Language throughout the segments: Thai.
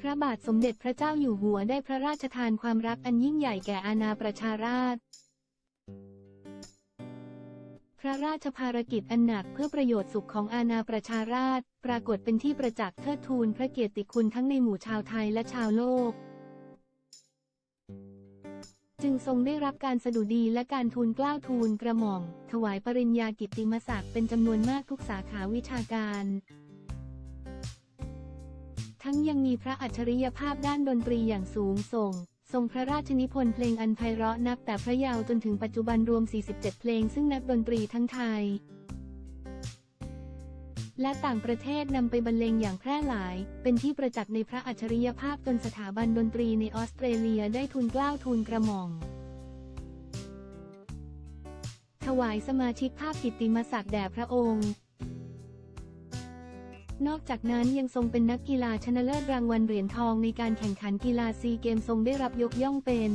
พระบาทสมเด็จพระเจ้าอยู่หัวได้พระราชทานความรักอันยิ่งใหญ่แก่อาณาประชาราษฎร์พระราชภารกิจอันหนักเพื่อประโยชน์สุขของอาณาประชาราษฎร์ปรากฏเป็นที่ประจักษ์เทิดทูนพระเกียรติคุณทั้งในหมู่ชาวไทยและชาวโลก จึงทรงได้รับการสดุดีและการทูลกล้าวทูลกระหม่อม ถวายปริญญากิตติมศักดิ์เป็นจำนวนมากทุกสาขาวิชาการ ทั้งยังมีพระอัจฉริยภาพด้านดนตรีอย่างสูงส่ง ทรงพระราชนิพนธ์เพลงอันไพเราะนับแต่พระเยาว์จนถึงปัจจุบันรวม 47 เพลงซึ่งนักดนตรีทั้งไทย และต่างประเทศนำไปบรรเลงอย่างแพร่หลาย เป็นที่ประจักษ์ในพระอัจฉริยภาพจนสถาบันดนตรีในออสเตรเลียได้ทูลเกล้าวทูลกระหม่อมถวายสมาชิกภาพกิตติมศักดิ์แด่พระองค์ นอกจากนั้นยังทรงเป็นนักกีฬาชนะเลิศรางวัลเหรียญทองในการแข่งขันกีฬาซีเกมทรงได้รับยกย่องเป็น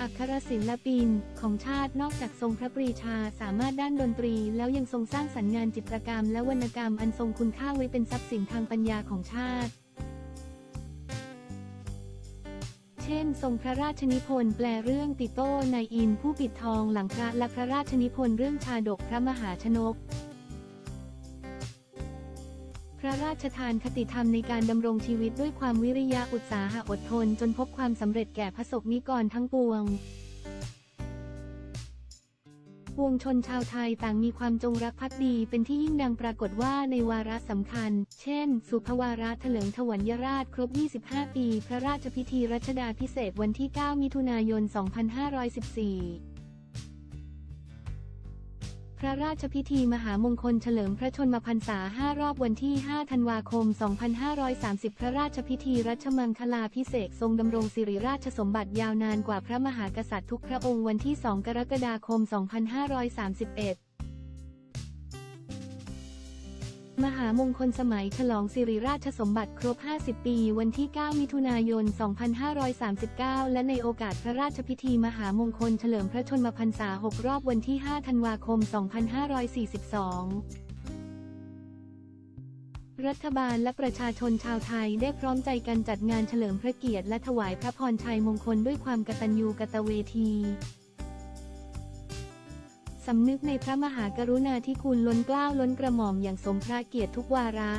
อัครศิลปินของชาตินอกจากทรงพระปรีชาสามารถด้านดนตรี แล้วยังทรงสร้างสรรค์งานจิตรกรรม และวรรณกรรมอันทรงคุณค่าไว้เป็นทรัพย์สินทางปัญญาของชาติ เช่น ทรงพระราชนิพนธ์แปลเรื่องติโต้ในอินผู้ปิดทองหลังพระและพระราชนิพนธ์เรื่องชาดกพระมหาชนก พระราชทานคติธรรมในการดำรงชีวิตด้วยความวิริยะอุตสาหะอดทน จนพบความสำเร็จแก่พระสงฆ์นิกรทั้งปวงปวงชนชาวไทยต่างมีความจงรักภักดีเป็นที่ยิ่งดังปรากฏว่าในวาระสำคัญ เช่น สุภวาระเถลิงถวัญยราชครบ 25 ปี พระราชพิธีรัชดาพิเศษวันที่ 9 มิถุนายน 2514 พระราชพิธีมหามงคลเฉลิมพระชนมพรรษา 5 รอบวันที่ 5 ธันวาคม 2530 พระราชพิธีรัชมังคลาพิเศษทรงดำรงสิริราชสมบัติยาวนานกว่าพระมหากษัตริย์ทุกพระองค์วันที่ 2 กรกฎาคม 2531 มหามงคลสมัยฉลองสิริราชสมบัติครบ 50 ปี วันที่ 9 มิถุนายน 2539 และในโอกาสพระราชพิธีมหามงคลเฉลิมพระชนมพรรษา 6 รอบวันที่ 5 ธันวาคม 2542รัฐบาลและประชาชนชาวไทยได้พร้อมใจกันจัดงานเฉลิมพระเกียรติและถวายพระพรชัยมงคลด้วยความกตัญญูกตเวทีำนึกในพระมหากรุณาธิคุณล้นเกล้าล้นกระหม่อมอย่างสมพระเกียรติทุกวาระ